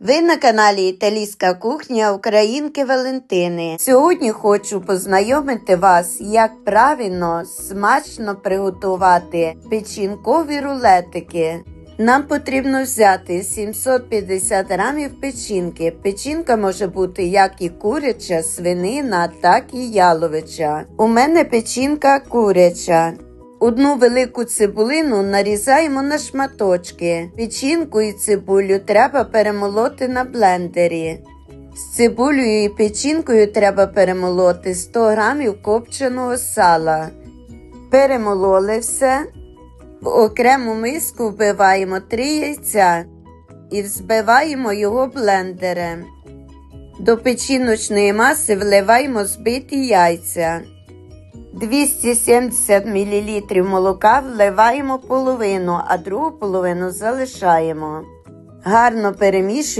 Ви на каналі Італійська кухня Українки Валентини. Сьогодні хочу познайомити вас, як правильно смачно приготувати печінкові рулетики. Нам потрібно взяти 750 грамів печінки. Печінка може бути як і куряча, свинина, так і яловича. У мене печінка куряча. Одну велику цибулину нарізаємо на шматочки. Печінку і цибулю треба перемолоти на блендері. З цибулею і печінкою треба перемолоти 100 грамів копченого сала. Перемололи все. В окрему миску вбиваємо 3 яйця і взбиваємо його блендером. До печіночної маси вливаємо збиті яйця. 270 мл молока вливаємо половину, а другу половину залишаємо. Гарно перемішуємо.